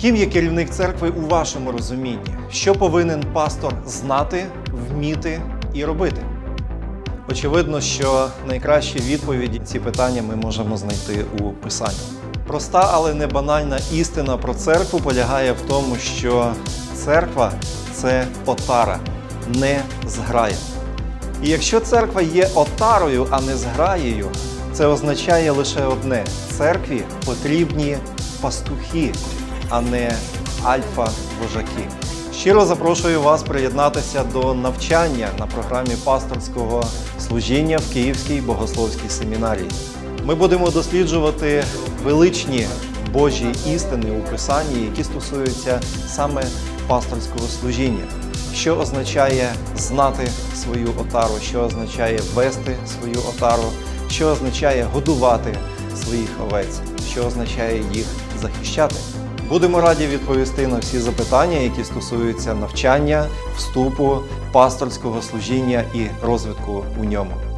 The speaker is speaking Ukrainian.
Ким є керівник церкви у вашому розумінні? Що повинен пастор знати, вміти і робити? Очевидно, що найкращі відповіді ці питання ми можемо знайти у Писанні. Проста, але не банальна істина про церкву полягає в тому, що церква це отара, не зграя. І якщо церква є отарою, а не зграєю, це означає лише одне: церкві потрібні пастухи, а не альфа-вожаки. Щиро запрошую вас приєднатися до навчання на програмі пасторського служіння в Київській богословській семінарії. Ми будемо досліджувати величні Божі істини у Писанні, які стосуються саме пасторського служіння. Що означає знати свою отару, що означає вести свою отару, що означає годувати своїх овець, що означає їх захищати. Будемо раді відповісти на всі запитання, які стосуються навчання, вступу, пасторського служіння і розвитку у ньому.